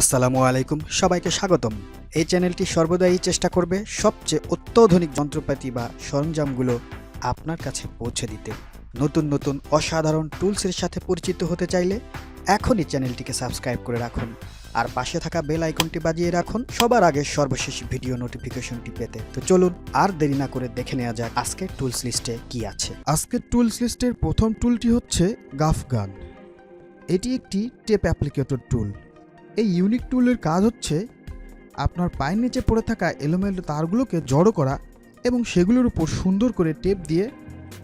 আসসালামু আলাইকুম, সবাইকে স্বাগতম। এই চ্যানেলটি সর্বদাই চেষ্টা করবে সবচেয়ে অত্যাধুনিক যন্ত্রপাতি বা সরঞ্জামগুলো আপনার কাছে পৌঁছে দিতে। নতুন নতুন অসাধারণ টুলসের সাথে পরিচিত হতে চাইলে এখনই চ্যানেলটিকে সাবস্ক্রাইব করে রাখুন। আর পাশে থাকা বেল আইকনটি বাজিয়ে রাখুন সবার আগে সর্বশেষ ভিডিও নোটিফিকেশনটি পেতে। তো চলুন আর দেরি না করে দেখে নেওয়া যাক আজকের টুলস লিস্টে কি আছে। আজকের টুলস লিস্টের প্রথম টুলটি হচ্ছে গাফ গান এটি একটি টেপ অ্যাপ্লিকেটর টুল। এই ইউনিক টুলের কাজ হচ্ছে আপনার পায়ের নিচে পড়ে থাকা এলোমেলো তারগুলোকে জড়ো করা এবং সেগুলোর উপর সুন্দর করে টেপ দিয়ে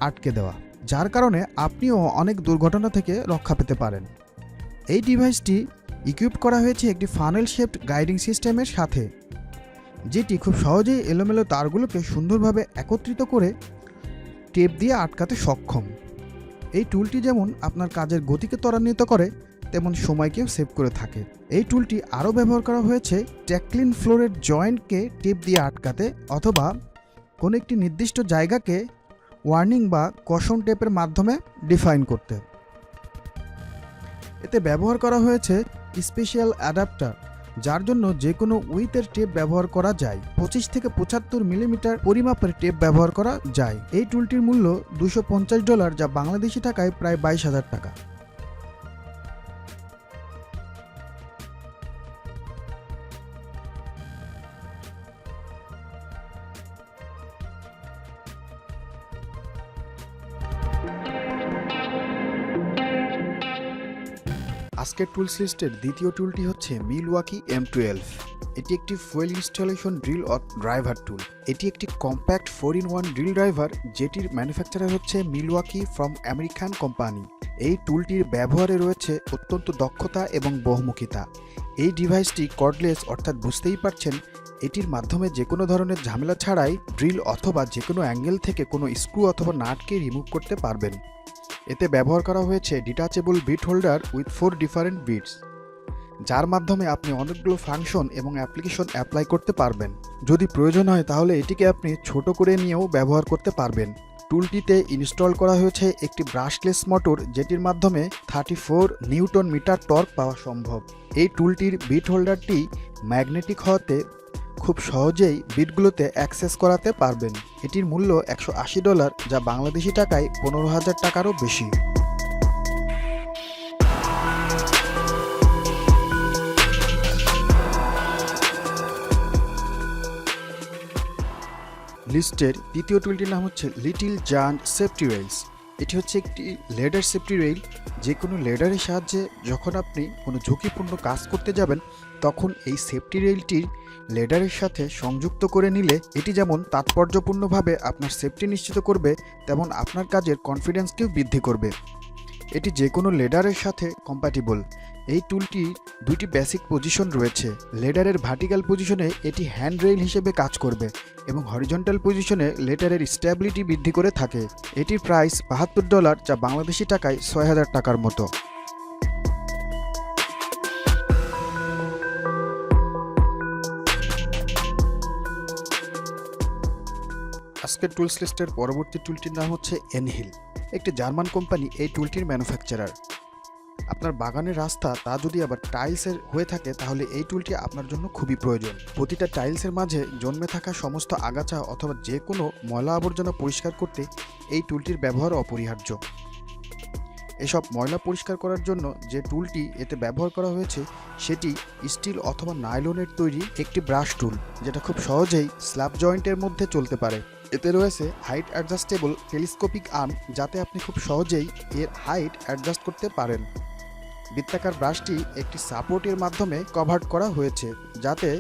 আটকে দেওয়া, যার কারণে আপনিও অনেক দুর্ঘটনা থেকে রক্ষা পেতে পারেন। এই ডিভাইসটি ইকুইপ করা হয়েছে একটি ফানেল শেপড গাইডিং সিস্টেমের সাথে, যেটি খুব সহজেই এলোমেলো তারগুলোকে সুন্দরভাবে একত্রিত করে টেপ দিয়ে আটকাতে সক্ষম। এই টুলটি যেমন আপনার কাজের গতিকে ত্বরান্বিত করে তেমন সময়কেও সেভ করে থাকে। এই টুলটি আরও ব্যবহার করা হয়েছে ট্যাকলিন ফ্লোরের জয়েন্টকে টেপ দিয়ে আটকাতে অথবা কোনো একটি নির্দিষ্ট জায়গাকে ওয়ার্নিং বা কশন টেপের মাধ্যমে ডিফাইন করতে। এতে ব্যবহার করা হয়েছে স্পেশাল অ্যাডাপ্টার, যার জন্য যে কোনো উইথের টেপ ব্যবহার করা যায়। পঁচিশ থেকে পঁচাত্তর মিলিমিটার পরিমাপের টেপ ব্যবহার করা যায়। এই টুলটির মূল্য দুশো ডলার, যা বাংলাদেশি টাকায় প্রায় বাইশ হাজার টাকা। আজকের টুলস লিস্টের দ্বিতীয় টুলটি হচ্ছে মিলওয়াকি এম টুয়েলভ এটি একটি fuel installation drill or driver tool এটি একটি compact four in one drill driver যেটির ম্যানুফ্যাকচারার হচ্ছে মিলওয়াকি ফ্রম আমেরিকান কোম্পানি এই টুলটির ব্যবহারে রয়েছে অত্যন্ত দক্ষতা এবং বহুমুখিতা। এই ডিভাইসটি কর্ডলেস অর্থাৎ বুঝতেই পারছেন, এটির মাধ্যমে যে কোনো ধরনের ঝামেলা ছাড়াই ড্রিল অথবা যে কোনো অ্যাঙ্গেল থেকে কোনো স্ক্রু অথবা নাটকে রিমুভ করতে পারবেন। এতে ব্যবহার করা হয়েছে detachable bit holder with four different bits যার মাধ্যমে আপনি অনেকগুলো ফাংশন এবং অ্যাপ্লিকেশন অ্যাপ্লাই করতে পারবেন। যদি প্রয়োজন হয় তাহলে এটিকে আপনি ছোট করে নিয়েও ব্যবহার করতে পারবেন। টুলটিতে ইনস্টল করা হয়েছে একটি ব্রাশলেস মোটর যেটির মাধ্যমে thirty four newton metre torque পাওয়া সম্ভব। এই টুলটির বিট হোল্ডারটি ম্যাগনেটিক হওয়াতে খুব সহজেই বিটগুলোতে অ্যাক্সেস করাতে পারবেন। এটির মূল্য একশো আশি ডলার, যা বাংলাদেশি টাকায় পনেরো হাজার টাকারও বেশি। লিস্টের দ্বিতীয় টুলটির নাম হচ্ছে লিটিল জান সেফটি রেইলস এটি হচ্ছে একটি লেডার সেফটি রেইল যে কোনো লেডারের সাহায্যে যখন আপনি কোনো ঝুঁকিপূর্ণ কাজ করতে যাবেন, তখন এই সেফটি রেইলটির লেডারের সাথে সংযুক্ত করে নিলে এটি যেমন তাৎপর্যপূর্ণভাবে আপনার সেফটি নিশ্চিত করবে, তেমন আপনার কাজের কনফিডেন্সকেও বৃদ্ধি করবে। এটি যে কোনো লেডারের সাথে কম্প্যাটিবল এই টুলটি দুটি বেসিক পজিশন রয়েছে। লেডারের ভার্টিক্যাল পজিশনে এটি হ্যান্ড রেইল হিসেবে কাজ করবে এবং হরিজন্টাল পজিশনে লেটারের স্ট্যাবিলিটি বৃদ্ধি করে থাকে। এটির প্রাইস বাহাত্তর ডলার যা বাংলাদেশি টাকায় ছয় হাজার টাকার মতো। আজকের টুলস লিস্টের পরবর্তী টুলটির নাম হচ্ছে এনহিল একটি জার্মান কোম্পানি এই টুলটির ম্যানুফ্যাকচারার আপনার বাগানের রাস্তা, তা যদি আবার টাইলসের হয়ে থাকে, তাহলে এই টুলটি আপনার জন্য খুবই প্রয়োজন। প্রতিটা টাইলসের মাঝে জন্মে থাকা সমস্ত আগাছা অথবা যে কোনো ময়লা আবর্জনা পরিষ্কার করতে এই টুলটির ব্যবহার অপরিহার্য। এসব ময়লা পরিষ্কার করার জন্য যে টুলটি এতে ব্যবহার করা হয়েছে, সেটি স্টিল অথবা নাইলনের তৈরি একটি ব্রাশ টুল, যেটা খুব সহজেই স্ল্যাব জয়েন্টের মধ্যে চলতে পারে। এতে রয়েছে হাইট অ্যাডজাস্টেবল টেলিস্কোপিক আর্ম, যাতে আপনি খুব সহজেই এর হাইট অ্যাডজাস্ট করতে পারেন। বৃত্তাকার ব্রাশটি একটি সাপোর্টের মাধ্যমে কভার করা হয়েছে, যাতে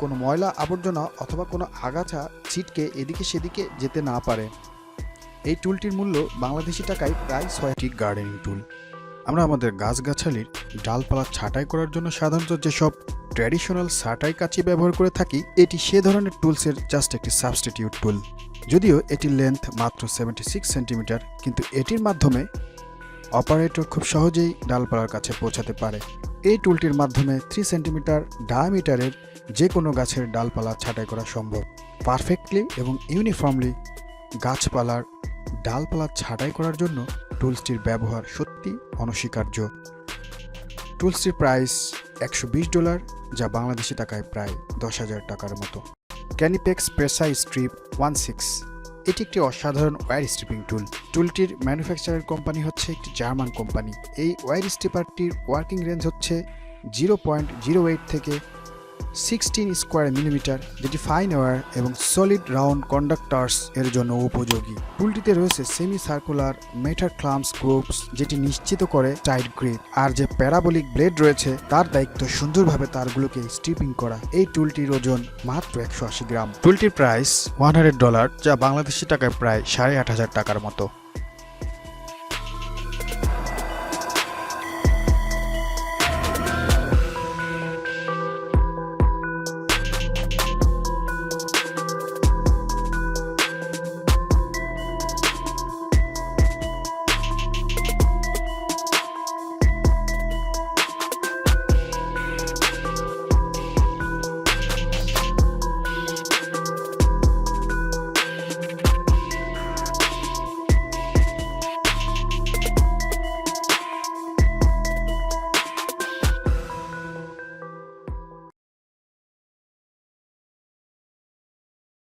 কোনো ময়লা আবর্জনা অথবা কোনো আগাছা ছিটকে এদিকে সেদিকে যেতে না পারে। এই টুলটির মূল্য বাংলাদেশি টাকায় প্রায় ছয়টি গার্ডেনিং টুল। আমরা আমাদের গাছগাছালির ডালপালা ছাঁটাই করার জন্য সাধারণত যেসব ট্র্যাডিশনাল ছাঁটাই কাঁচি ব্যবহার করে থাকি, এটি সে ধরনের টুলসের জাস্ট একটি সাবস্টিটিউট টুল। যদিও এটির লেন্থ মাত্র সেভেন্টি সিক্স সেন্টিমিটার, কিন্তু এটির মাধ্যমে অপারেটর খুব সহজেই ডালপালার কাছে পৌঁছাতে পারে। এই টুলটির মাধ্যমে থ্রি সেন্টিমিটার ডায়ামিটারের যে কোনো গাছের ডালপালা ছাঁটাই করা সম্ভব। পারফেক্টলি এবং ইউনিফর্মলি গাছপালার ডালপালা ছাঁটাই করার জন্য টুলসটির ব্যবহার সত্যি অনস্বীকার্য। টুলসটির প্রাইস একশো বিশ ডলার যা বাংলাদেশি টাকায় প্রায় দশ হাজার টাকার মতো। ক্যানিপেক্স প্রেসাই স্ট্রিপ ওয়ান সিক্স এটি একটি অসাধারণ ওয়্যার স্ট্রিপিং টুল টুলটির ম্যানুফ্যাকচারের কোম্পানি হচ্ছে একটি জার্মান কোম্পানি এই ওয়্যার স্ট্রিপারটির ওয়ার্কিং রেঞ্জ হচ্ছে জিরো পয়েন্ট জিরো এইট থেকে সিক্সটিন স্কোয়ার মিলিমিটার যেটি ফাইন ওয়ার এবং সলিড রাউন্ড কন্ডাক্টার্স এর জন্য উপযোগী। টুলটিতে রয়েছে semi circular metal clamps groups যেটি নিশ্চিত করে টাইট গ্রিপ আর যে প্যারাবলিক ব্লেড রয়েছে, তার দায়িত্ব সুন্দরভাবে তারগুলোকে স্ট্রিপিং করা। এই টুলটির ওজন মাত্র একশো আশি গ্রাম। টুলটির প্রাইস ওয়ান ডলার যা বাংলাদেশি টাকায় প্রায় সাড়ে আট হাজার টাকার মতো।